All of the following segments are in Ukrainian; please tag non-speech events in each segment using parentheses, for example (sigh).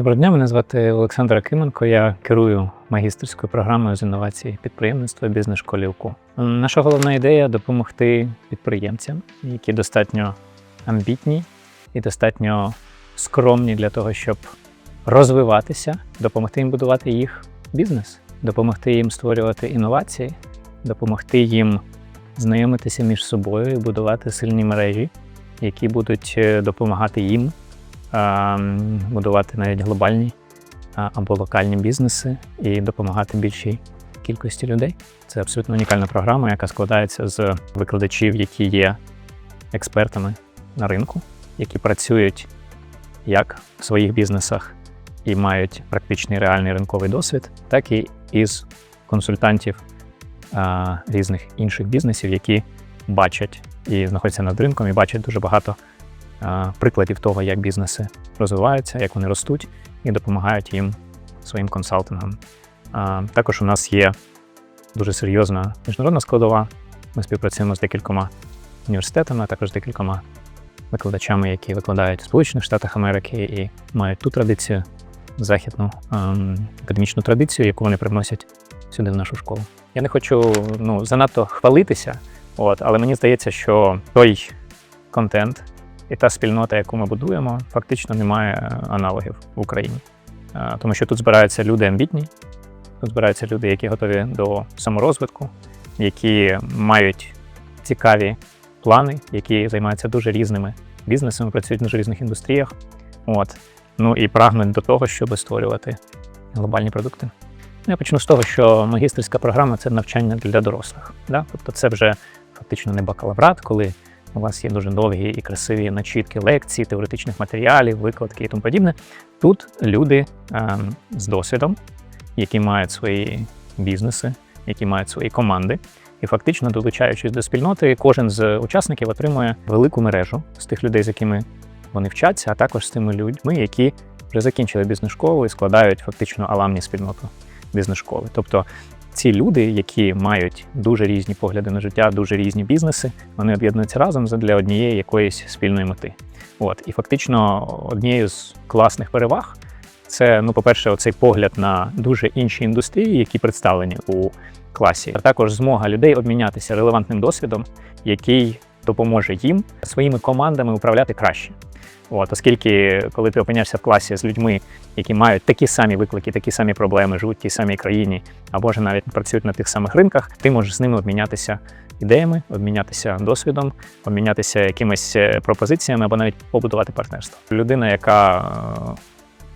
Доброго дня, мене звати Олександр Акименко. Я керую магістерською програмою з інновацій підприємництва бізнес-школі УКУ. Наша головна ідея допомогти підприємцям, які достатньо амбітні і достатньо скромні для того, щоб розвиватися, допомогти їм будувати їх бізнес, допомогти їм створювати інновації, допомогти їм знайомитися між собою і будувати сильні мережі, які будуть е, допомагати їм будувати навіть глобальні або локальні бізнеси і допомагати більшій кількості людей. Це абсолютно унікальна програма, яка складається з викладачів, які є експертами на ринку, які працюють як в своїх бізнесах і мають практичний реальний ринковий досвід, так і із консультантів різних інших бізнесів, які бачать і знаходяться над ринком, і бачать дуже багато прикладів того, як бізнеси розвиваються, як вони ростуть, і допомагають їм своїм консалтингам. Також у нас є дуже серйозна міжнародна складова. Ми співпрацюємо з декількома університетами, а також декількома викладачами, які викладають в Сполучених Штатах Америки і мають ту традицію, західну ем, академічну традицію, яку вони привносять сюди в нашу школу. Я не хочу ну, занадто хвалитися, от, але мені здається, що той контент і та спільнота, яку ми будуємо, фактично не має е, аналогів в Україні. Е, Тому що тут збираються люди амбітні, тут збираються люди, які готові до саморозвитку, які мають цікаві плани, які займаються дуже різними бізнесами, працюють в дуже різних індустріях. От. Ну і прагнуть до того, щоб створювати глобальні продукти. Ну, Я почну з того, що магістерська програма це навчання для дорослих. Да? Тобто це вже фактично не бакалаврат, коли у вас є дуже довгі і красиві начітки лекцій, теоретичних матеріалів, викладки і тому подібне. Тут люди ем, з досвідом, які мають свої бізнеси, які мають свої команди. І фактично, долучаючись до спільноти, кожен з учасників отримує велику мережу з тих людей, з якими вони вчаться, а також з тими людьми, які вже закінчили бізнес-школу і складають фактично аламні спільноту бізнес-школи. Тобто ці люди, які мають дуже різні погляди на життя, дуже різні бізнеси, вони об'єднуються разом для однієї якоїсь спільної мети. От і фактично однією з класних переваг це, ну, по-перше, оцей погляд на дуже інші індустрії, які представлені у класі, а також змога людей обмінятися релевантним досвідом, який допоможе їм своїми командами управляти краще. От, оскільки, коли ти опиняєшся в класі з людьми, які мають такі самі виклики, такі самі проблеми, живуть в тій самій країні, або ж навіть працюють на тих самих ринках, ти можеш з ними обмінятися ідеями, обмінятися досвідом, обмінятися якимись е, пропозиціями або навіть побудувати партнерство. Людина, яка е,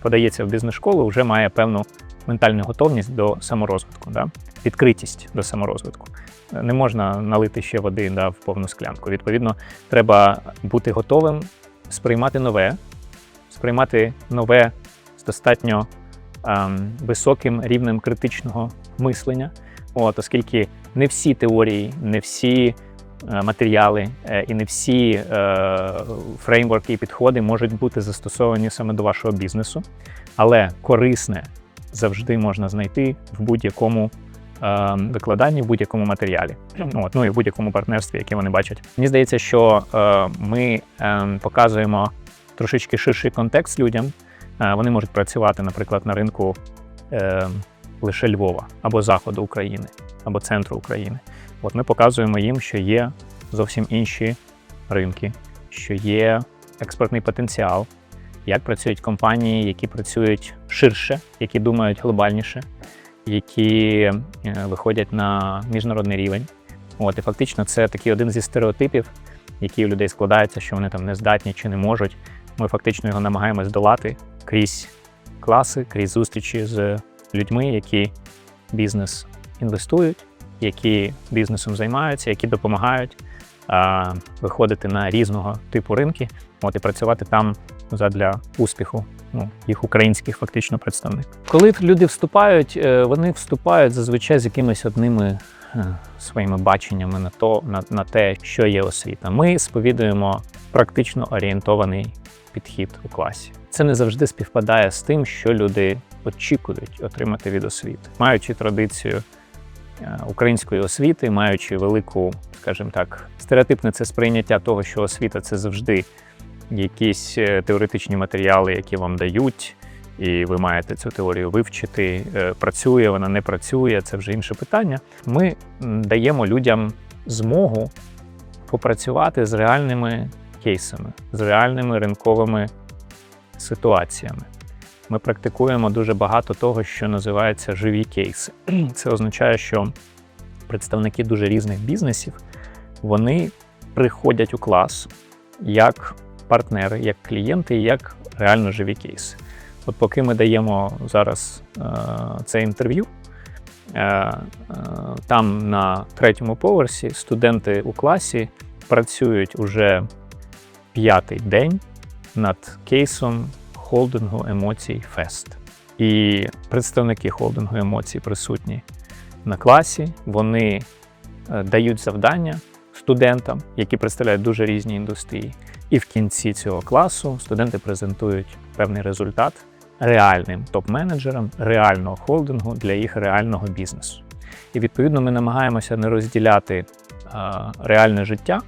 подається в бізнес-школу, вже має певну ментальну готовність до саморозвитку, да? відкритість до саморозвитку. Не можна налити ще води да, в повну склянку. Відповідно, треба бути готовим сприймати нове, сприймати нове з достатньо ем, високим рівнем критичного мислення. От, оскільки не всі теорії, не всі е, матеріали е, і не всі е, фреймворки і підходи можуть бути застосовані саме до вашого бізнесу, але корисне завжди можна знайти в будь-якому викладанні, в будь-якому матеріалі, От, ну і в будь-якому партнерстві, яке вони бачать. Мені здається, що е, ми е, показуємо трошечки ширший контекст людям. Е, вони можуть працювати, наприклад, на ринку е, лише Львова або заходу України, або центру України. От ми показуємо їм, що є зовсім інші ринки, що є експортний потенціал, як працюють компанії, які працюють ширше, які думають глобальніше, які е, виходять на міжнародний рівень. От і фактично це такий один зі стереотипів, які у людей складаються, що вони там не здатні чи не можуть. Ми фактично його намагаємось долати крізь класи, крізь зустрічі з людьми, які бізнес інвестують, які бізнесом займаються, які допомагають а, виходити на різного типу ринки, от і працювати там задля успіху ну, їх українських фактично представників. Коли люди вступають, е, вони вступають зазвичай з якимись одними е, своїми баченнями на то, на, на те, що є освіта. Ми сповідуємо практично орієнтований підхід у класі. Це не завжди співпадає з тим, що люди очікують отримати від освіти, маючи традицію е, української освіти, маючи велику, скажімо так, стереотипне це сприйняття того, що освіта це завжди якісь е, теоретичні матеріали, які вам дають, і ви маєте цю теорію вивчити. Е, Працює вона, не працює, це вже інше питання. Ми даємо людям змогу попрацювати з реальними кейсами, з реальними ринковими ситуаціями. Ми практикуємо дуже багато того, що називається живі кейси. (clears throat) Це означає, що представники дуже різних бізнесів вони приходять у клас як партнери, як клієнти, як реально живі кейси. От поки ми даємо зараз е, це інтерв'ю, е, е, там на третьому поверсі студенти у класі працюють уже п'ятий день над кейсом холдингу емоцій Фест. І представники холдингу емоцій присутні на класі. Вони е, дають завдання студентам, які представляють дуже різні індустрії. І в кінці цього класу студенти презентують певний результат реальним топ-менеджерам реального холдингу для їх реального бізнесу. І відповідно ми намагаємося не розділяти реальне життя,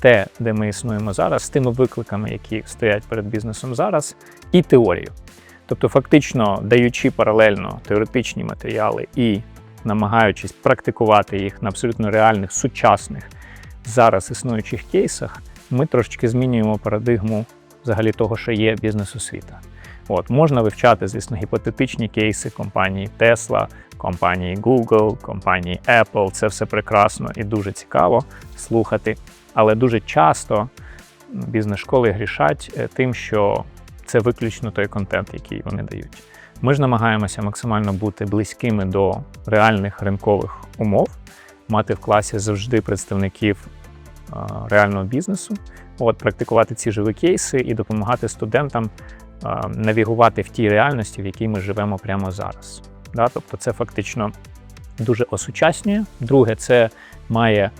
те, де ми існуємо зараз, з тими викликами, які стоять перед бізнесом зараз, і теорію. Тобто, фактично даючи паралельно теоретичні матеріали і намагаючись практикувати їх на абсолютно реальних, сучасних зараз існуючих кейсах, ми трошечки змінюємо парадигму взагалі того, що є бізнес-освіта. От можна вивчати, звісно, гіпотетичні кейси компанії Tesla, компанії Google, компанії Apple. Це все прекрасно і дуже цікаво слухати. Але дуже часто бізнес-школи грішать е, тим, що це виключно той контент, який вони дають. Ми ж намагаємося максимально бути близькими до реальних ринкових умов, мати в класі завжди представників реального бізнесу, от практикувати ці живі кейси і допомагати студентам навігувати в тій реальності, в якій ми живемо прямо зараз. Да? Тобто, це фактично дуже осучаснює. Друге, це має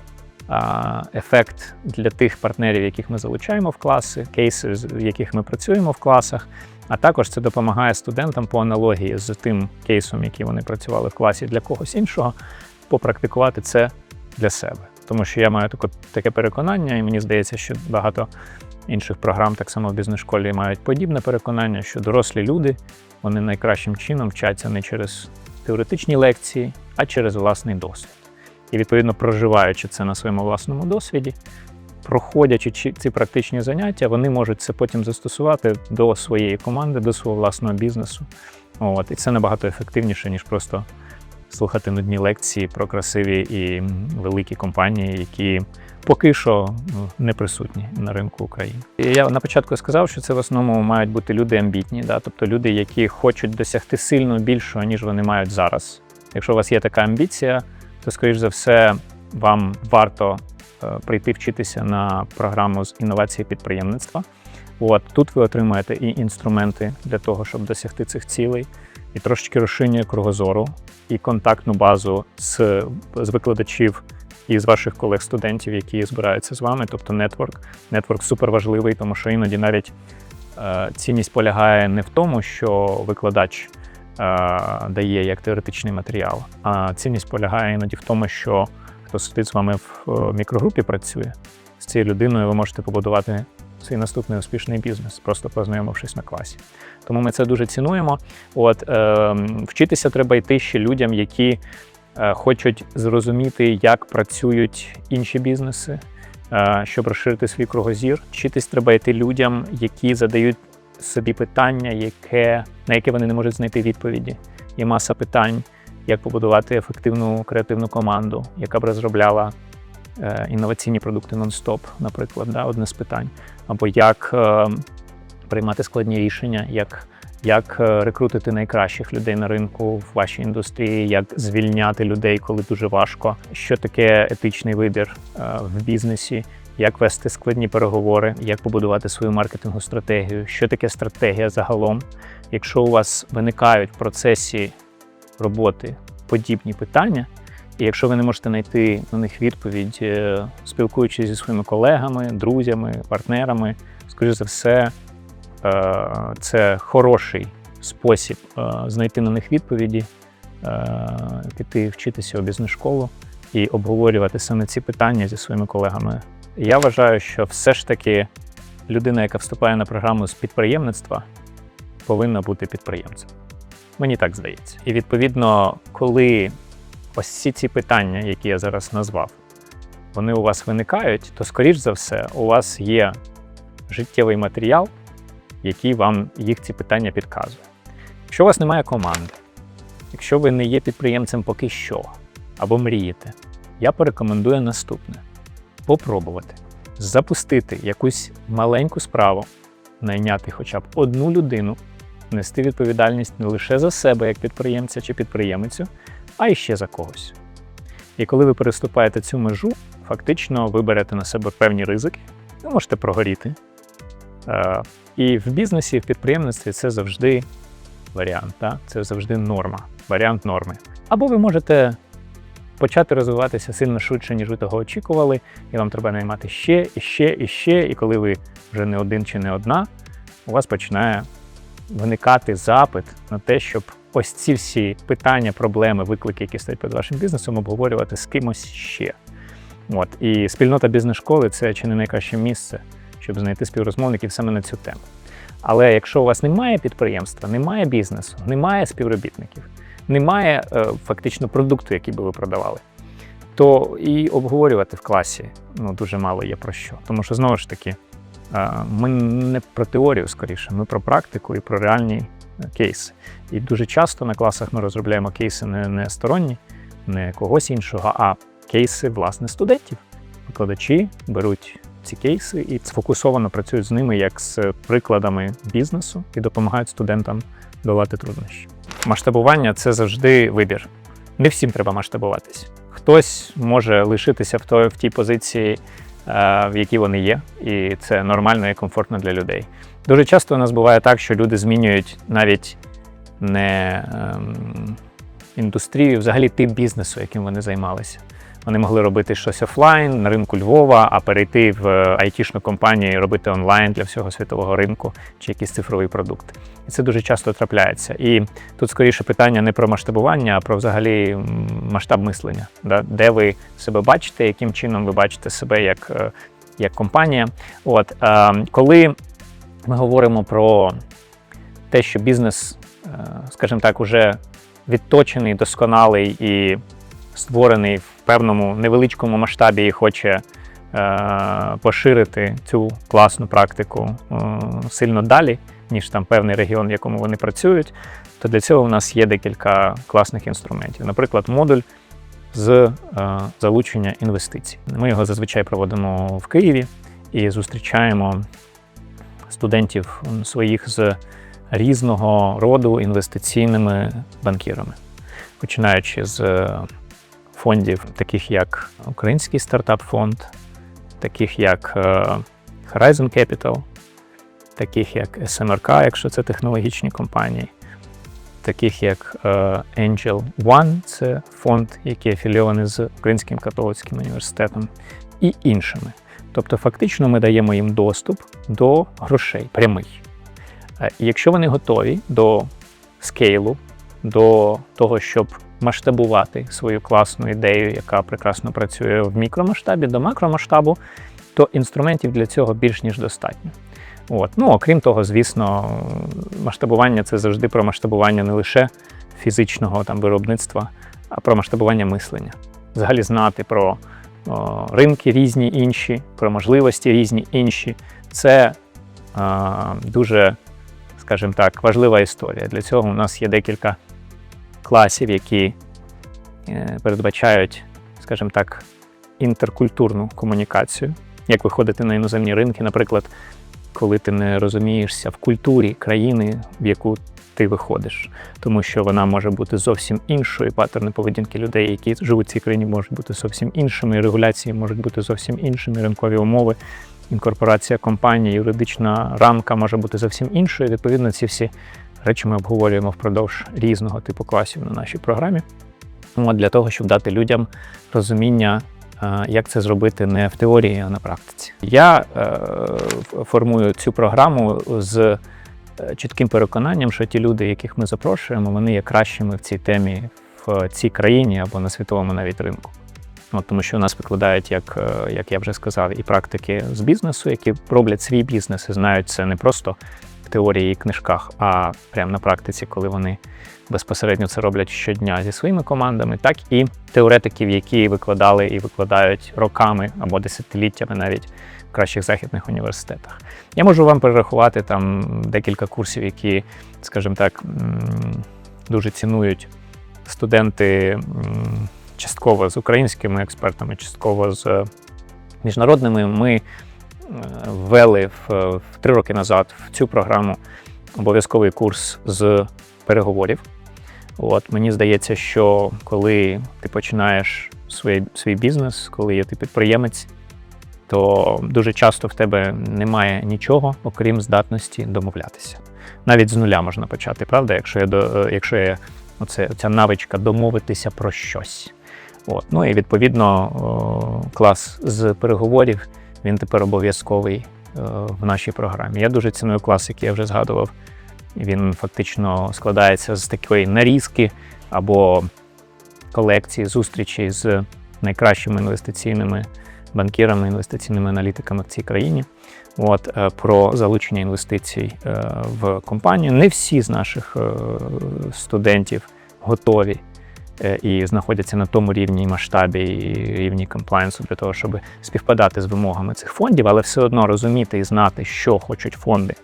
ефект для тих партнерів, яких ми залучаємо в класи, кейси, з- яких ми працюємо в класах. А також це допомагає студентам по аналогії з тим кейсом, який вони працювали в класі для когось іншого, попрактикувати це для себе. Тому що я маю таке, таке переконання, і мені здається, що багато інших програм, так само в бізнес-школі, мають подібне переконання, що дорослі люди вони найкращим чином вчаться не через теоретичні лекції, а через власний досвід. І відповідно проживаючи це на своєму власному досвіді, проходячи ці практичні заняття, вони можуть це потім застосувати до своєї команди, до свого власного бізнесу. От, і це набагато ефективніше, ніж просто слухати нудні лекції про красиві і великі компанії, які поки що ну, не присутні на ринку України. Я на початку сказав, що це в основному мають бути люди амбітні, да? тобто люди, які хочуть досягти сильно більшого, ніж вони мають зараз. Якщо у вас є така амбіція, то, скоріш за все, вам варто е, прийти вчитися на програму з інновації підприємництва. От тут ви отримаєте і інструменти для того, щоб досягти цих цілей, і трошечки розширення кругозору, і контактну базу з, з викладачів і з ваших колег-студентів, які збираються з вами, тобто нетворк. Нетворк супер важливий, тому що іноді навіть е, цінність полягає не в тому, що викладач е, дає як теоретичний матеріал, а цінність полягає іноді в тому, що хто сидить з вами в е, мікрогрупі працює, з цією людиною ви можете побудувати свій наступний успішний бізнес, просто познайомившись на класі. Тому ми це дуже цінуємо. От е, вчитися треба йти ще людям, які е, хочуть зрозуміти, як працюють інші бізнеси, е, щоб розширити свій кругозір. Вчитись треба йти людям, які задають собі питання, яке, на яке вони не можуть знайти відповіді. Є маса питань, як побудувати ефективну креативну команду, яка б розробляла е, інноваційні продукти нон-стоп, наприклад, да, одне з питань, або як е, приймати складні рішення, як, як е, рекрутити найкращих людей на ринку в вашій індустрії, як звільняти людей, коли дуже важко, що таке етичний вибір е, в бізнесі. Як вести складні переговори, як побудувати свою маркетингову стратегію, що таке стратегія загалом. Якщо у вас виникають в процесі роботи подібні питання, і якщо ви не можете знайти на них відповідь, е, спілкуючись зі своїми колегами, друзями, партнерами, скоріш за все, е, це хороший спосіб е, знайти на них відповіді, піти вчитися у бізнес-школу і обговорювати саме ці питання зі своїми колегами. Я вважаю, що все ж таки людина, яка вступає на програму з підприємництва, повинна бути підприємцем. Мені так здається. І відповідно, коли ось всі ці питання, які я зараз назвав, вони у вас виникають, то, скоріш за все, у вас є життєвий матеріал, який вам їх ці питання підказує. Якщо у вас немає команди, якщо ви не є підприємцем поки що, або мрієте, я порекомендую наступне: попробувати запустити якусь маленьку справу, найняти хоча б одну людину, нести відповідальність не лише за себе як підприємця чи підприємицю, а й ще за когось. І коли ви переступаєте цю межу, фактично ви берете на себе певні ризики, ви можете прогоріти. Е, І в бізнесі, в підприємництві це завжди варіант, так? це завжди норма, варіант норми. Або ви можете почати розвиватися сильно швидше, ніж ви того очікували, і вам треба наймати ще, і ще, і ще. І коли ви вже не один чи не одна, у вас починає виникати запит на те, щоб ось ці всі питання, проблеми, виклики, які стоять перед вашим бізнесом, обговорювати з кимось ще. От і спільнота бізнес-школи це чи не найкраще місце, щоб знайти співрозмовників саме на цю тему. Але якщо у вас немає підприємства, немає бізнесу, немає співробітників, немає е, фактично продукту, який би ви продавали, то і обговорювати в класі ну, дуже мало є про що. Тому що знову ж таки, е, ми не про теорію скоріше, ми про практику і про реальні кейси. І дуже часто на класах ми розробляємо кейси не, не сторонні, не когось іншого, а кейси власне студентів. Викладачі беруть ці кейси і сфокусовано працюють з ними як з прикладами бізнесу і допомагають студентам долати труднощі. Масштабування це завжди вибір. Не всім треба масштабуватись. Хтось може лишитися в той, в тій позиції, е, в якій вони є, і це нормально і комфортно для людей. Дуже часто у нас буває так, що люди змінюють навіть не ем, індустрію, взагалі тип бізнесу, яким вони займалися. Вони могли робити щось офлайн на ринку Львова, а перейти в айтішну компанію і робити онлайн для всього світового ринку чи якийсь цифровий продукт. І це дуже часто трапляється. І тут скоріше питання не про масштабування, а про взагалі масштаб мислення. Да? Де ви себе бачите, яким чином ви бачите себе як, е, як компанія. От, е, коли ми говоримо про те, що бізнес, е, скажімо так, уже відточений, досконалий і створений в певному невеличкому масштабі і хоче е, поширити цю класну практику е, сильно далі, ніж там певний регіон, в якому вони працюють, то для цього у нас є декілька класних інструментів. Наприклад, модуль з залучення інвестицій. Ми його зазвичай проводимо в Києві і зустрічаємо студентів своїх з різного роду інвестиційними банкірами, починаючи з е, фондів, таких як Український стартап-фонд, таких як е, Horizon Capital, таких як SMRK, якщо це технологічні компанії, таких як е, Angel One, це фонд, який афілійований з Українським католицьким університетом, і іншими. Тобто, фактично, ми даємо їм доступ до грошей прямий. Е, якщо вони готові до скейлу, до того, щоб масштабувати свою класну ідею, яка прекрасно працює в мікромасштабі, до макромасштабу, то інструментів для цього більш ніж достатньо. От. Ну, окрім того, звісно, масштабування це завжди про масштабування не лише фізичного там, виробництва, а про масштабування мислення. Взагалі знати про ринки різні інші, про можливості різні інші. Це дуже, скажімо так, важлива історія. Для цього у нас є декілька класів, які е, передбачають, скажімо так, інтеркультурну комунікацію, як виходити на іноземні ринки, наприклад, коли ти не розумієшся в культурі країни, в яку ти виходиш, тому що вона може бути зовсім іншою. Паттерни поведінки людей, які живуть в цій країні, можуть бути зовсім іншими. Регуляції можуть бути зовсім іншими. Ринкові умови, інкорпорація компанії, юридична рамка може бути зовсім іншою. Відповідно, ці всі речі ми обговорюємо впродовж різного типу класів на нашій програмі. От для того, щоб дати людям розуміння, е, як це зробити не в теорії, а на практиці. Я е, формую цю програму з чітким переконанням, що ті люди, яких ми запрошуємо, вони є кращими в цій темі в цій країні або на світовому навіть ринку. От, тому що у нас викладають, як, е, як я вже сказав, і практики з бізнесу, які роблять свій бізнес і знають це не просто в теорії і книжках, а прямо на практиці, коли вони безпосередньо це роблять щодня зі своїми командами, так і теоретиків, які викладали і викладають роками або десятиліттями навіть кращих західних університетах. Я можу вам перерахувати там декілька курсів, які, скажімо так, дуже цінують студенти частково з українськими експертами, частково з міжнародними. Ми е, ввели в, в три роки назад в цю програму обов'язковий курс з переговорів. От мені здається, що коли ти починаєш свій, свій бізнес, коли є ти підприємець, то дуже часто в тебе немає нічого, окрім здатності домовлятися. Навіть з нуля можна почати, правда? Якщо є, до- якщо є оце, ця навичка домовитися про щось. От. Ну і відповідно клас з переговорів він тепер обов'язковий е, в нашій програмі. Я дуже ціную клас, який я вже згадував. Він фактично складається з такої нарізки або колекції зустрічей з найкращими інвестиційними банкірами, інвестиційними аналітиками в цій країні. От е, про залучення інвестицій е, в компанію. Не всі з наших е, студентів готові і знаходяться на тому рівні масштабі і рівні комплайнсу для того, щоб співпадати з вимогами цих фондів, але все одно розуміти і знати, що хочуть фонди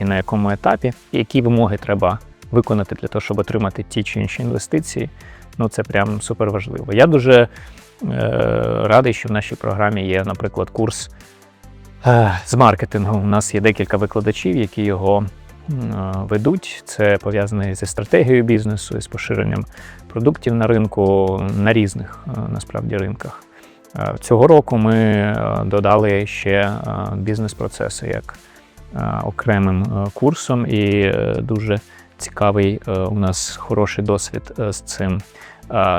і на якому етапі, і які вимоги треба виконати для того, щоб отримати ті чи інші інвестиції. Ну це прям супер важливо. Я дуже радий, що в нашій програмі є, наприклад, курс е, з маркетингу. У нас є декілька викладачів, які його е, ведуть. Це пов'язане зі стратегією бізнесу, з поширенням продуктів на ринку на різних е, насправді ринках. Е, Цього року ми е, додали ще е, бізнес-процеси як е, окремим е, курсом, і е, дуже цікавий е, у нас хороший досвід е, з цим.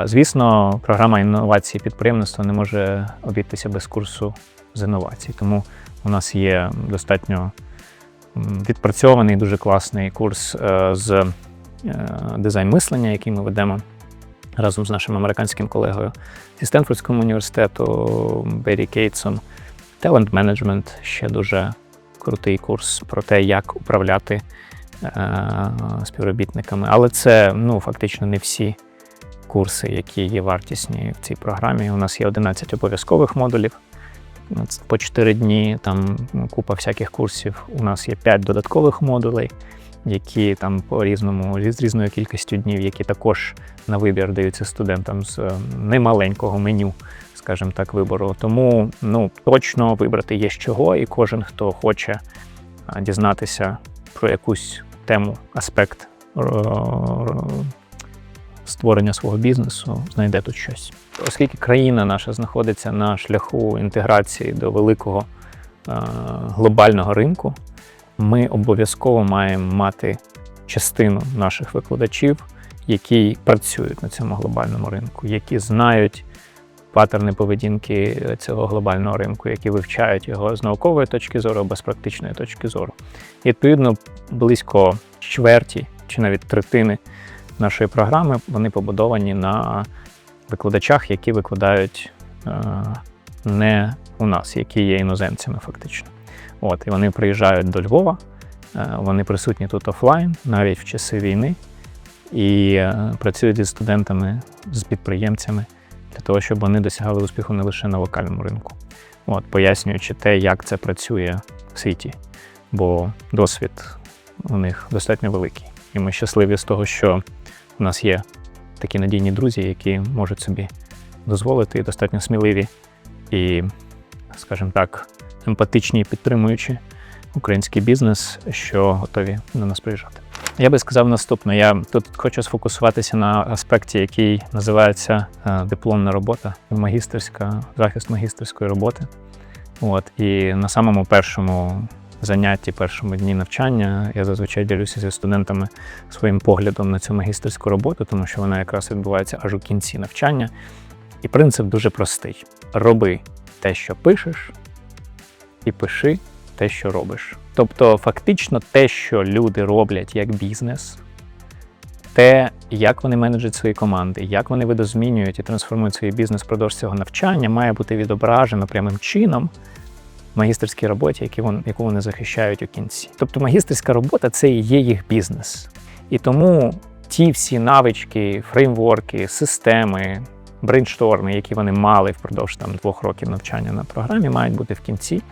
Звісно, програма інновації підприємництва не може обійтися без курсу з інновацій, тому у нас є достатньо відпрацьований дуже класний курс е, з е, дизайн мислення, який ми ведемо разом з нашим американським колегою зі Стенфордського університету Беррі Кейтсом. Talent Management ще дуже крутий курс про те, як управляти е, співробітниками. Але це ну, фактично не всі курси, які є вартісні в цій програмі. У нас є 11 обов'язкових модулів по 4 дні, там купа всяких курсів. У нас є 5 додаткових модулей, які там по різному з різною кількістю днів, які також на вибір даються студентам з е, немаленького меню, скажімо так, вибору. Тому ну точно вибрати є з чого, і кожен, хто хоче дізнатися про якусь тему, аспект е, створення свого бізнесу, знайде тут щось. Оскільки країна наша знаходиться на шляху інтеграції до великого е, глобального ринку, ми обов'язково маємо мати частину наших викладачів, які працюють на цьому глобальному ринку, які знають патерни поведінки цього глобального ринку, які вивчають його з наукової точки зору або з практичної точки зору. І відповідно близько чверті чи навіть третини нашої програми вони побудовані на викладачах, які викладають е, не у нас, які є іноземцями, фактично. От, і вони приїжджають до Львова, е, вони присутні тут офлайн, навіть в часи війни, і е, працюють зі студентами, з підприємцями для того, щоб вони досягали успіху не лише на локальному ринку. От, пояснюючи те, як це працює в світі, бо досвід у них достатньо великий. І ми щасливі з того, що у нас є такі надійні друзі, які можуть собі дозволити достатньо сміливі і, скажімо так, емпатичні і підтримуючи український бізнес, що готові на нас приїжджати. Я би сказав наступне: я тут хочу сфокусуватися на аспекті, який називається е, дипломна робота, магістерська, захист магістерської роботи. От, і на самому першому занятті, першому дні навчання я зазвичай ділюся зі студентами своїм поглядом на цю магістерську роботу, тому що вона якраз відбувається аж у кінці навчання. І принцип дуже простий: роби те, що пишеш, і пиши те, що робиш. Тобто, фактично, те, що люди роблять як бізнес, те, як вони менеджують свої команди, як вони видозмінюють і трансформують свій бізнес впродовж цього навчання, має бути відображено прямим чином магістерській роботі, які вон, яку вони захищають у кінці. Тобто магістерська робота це і є їх бізнес. І тому ті всі навички, фреймворки, системи, брейншторми, які вони мали впродовж там двох років навчання на програмі, мають бути в кінці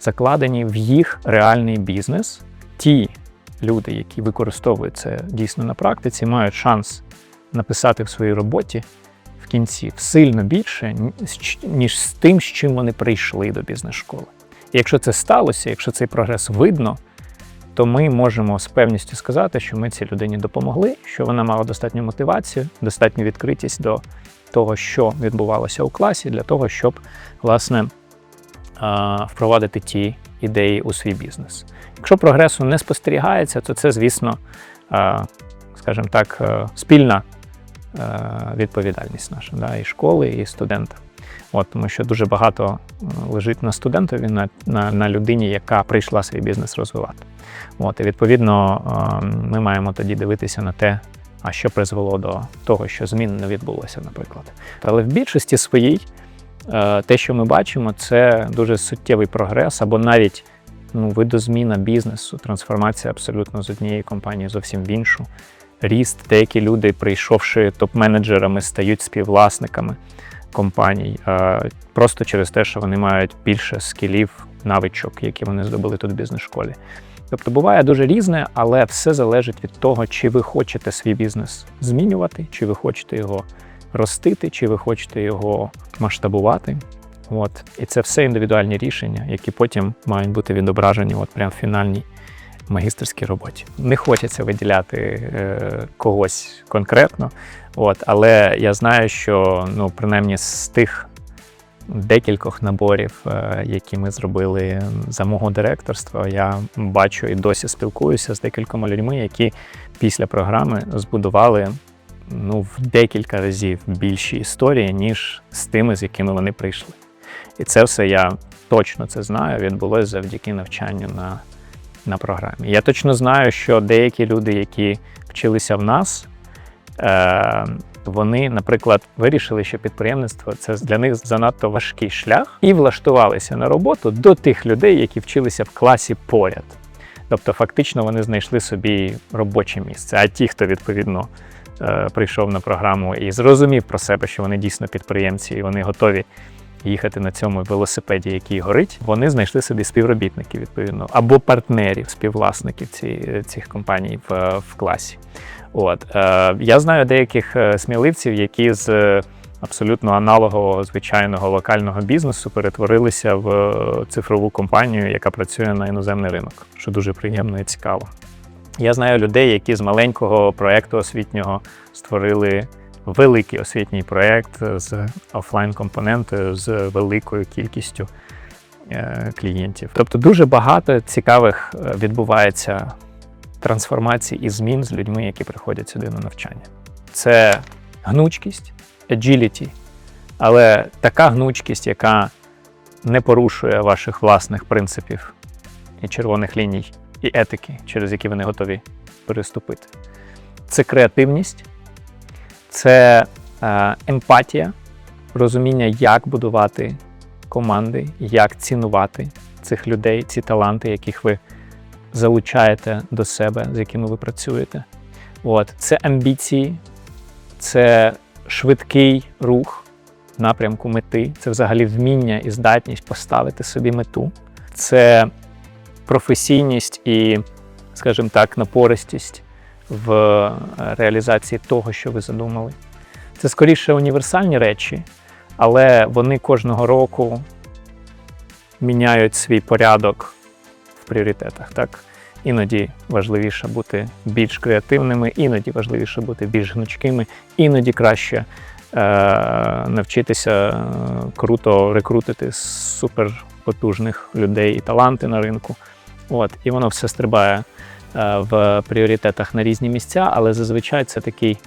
закладені в їх реальний бізнес. Ті люди, які використовують це дійсно на практиці, мають шанс написати в своїй роботі в кінці сильно більше, ніж з тим, з чим вони прийшли до бізнес-школи. Якщо це сталося, якщо цей прогрес видно, то ми можемо з певністю сказати, що ми цій людині допомогли, що вона мала достатню мотивацію, достатню відкритість до того, що відбувалося у класі, для того, щоб власне впровадити ті ідеї у свій бізнес. Якщо прогресу не спостерігається, то це, звісно, скажімо так, спільна відповідальність наша да, і школи, і студента. От, Тому що дуже багато лежить на студентові, на на, на людині, яка прийшла свій бізнес розвивати. От, І відповідно ми маємо тоді дивитися на те, а що призвело до того, що змін не відбулося, наприклад. Але в більшості своїй Е, те, що ми бачимо, це дуже суттєвий прогрес, або навіть ну, видозміна бізнесу, трансформація абсолютно з однієї компанії зовсім в іншу. Ріст, деякі люди, прийшовши топ-менеджерами, стають співвласниками компаній, просто через те, що вони мають більше скілів, навичок, які вони здобули тут в бізнес-школі. Тобто буває дуже різне, але все залежить від того, чи ви хочете свій бізнес змінювати, чи ви хочете його ростити, чи ви хочете його масштабувати. От. І це все індивідуальні рішення, які потім мають бути відображені от прямо в фінальній магістерській роботі. Не хочеться виділяти е, когось конкретно, от, але я знаю, що ну, принаймні з тих декількох наборів, е, які ми зробили за мого директорства, я бачу і досі спілкуюся з декількома людьми, які після програми збудували ну, в декілька разів більші історії, ніж з тими, з якими вони прийшли. І це все я точно це знаю, відбулося завдяки навчанню на на програмі. Я точно знаю, що деякі люди, які вчилися в нас, е, вони, наприклад, вирішили, що підприємництво це для них занадто важкий шлях, і влаштувалися на роботу до тих людей, які вчилися в класі поряд. Тобто, фактично, вони знайшли собі робоче місце. А ті, хто відповідно Е, прийшов на програму і зрозумів про себе, що вони дійсно підприємці, і вони готові їхати на цьому велосипеді, який горить. Вони знайшли собі співробітників відповідно або партнерів, співвласників ці, цих компаній в, в класі. От е, я знаю деяких е, сміливців, які з абсолютно аналогового звичайного локального бізнесу перетворилися в цифрову компанію, яка працює на іноземний ринок, що дуже приємно і цікаво. Я знаю людей, які з маленького проєкту освітнього створили великий освітній проєкт з офлайн-компонентою, з великою кількістю е, клієнтів. Тобто дуже багато цікавих е, відбувається трансформацій і змін з людьми, які приходять сюди на навчання. Це гнучкість, agility, але така гнучкість, яка не порушує ваших власних принципів і червоних ліній і етики, через які вони готові переступити. Це креативність, це е, емпатія, розуміння, як будувати команди, як цінувати цих людей, ці таланти, яких ви залучаєте до себе, з якими ви працюєте. От. Це амбіції, це швидкий рух напрямку мети, це взагалі вміння і здатність поставити собі мету. Це професійність і, скажімо так, напористість в е, реалізації того, що ви задумали. Це скоріше універсальні речі, але вони кожного року міняють свій порядок в пріоритетах. Так? Іноді важливіше бути більш креативними, іноді важливіше бути більш гнучкими, іноді краще е, навчитися е, круто рекрутити суперпотужних людей і таланти на ринку. От, І воно все стрибає в пріоритетах на різні місця, але зазвичай це такий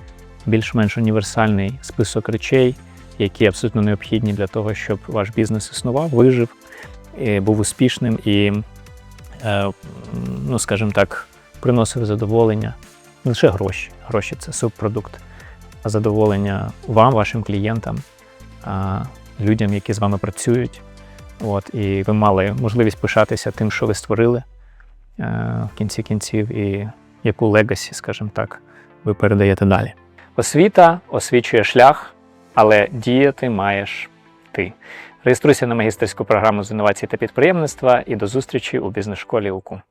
більш-менш універсальний список речей, які абсолютно необхідні для того, щоб ваш бізнес існував, вижив, був успішним і, е, ну скажімо так, приносив задоволення. Не лише гроші. Гроші це субпродукт, а задоволення вам, вашим клієнтам, людям, які з вами працюють. От, і ви мали можливість пишатися тим, що ви створили е, в кінці кінців, і яку легасі, скажімо так, ви передаєте далі. Освіта освічує шлях, але діяти маєш ти. Реєструйся на магістерську програму з інновацій та підприємництва і до зустрічі у бізнес-школі УКУ.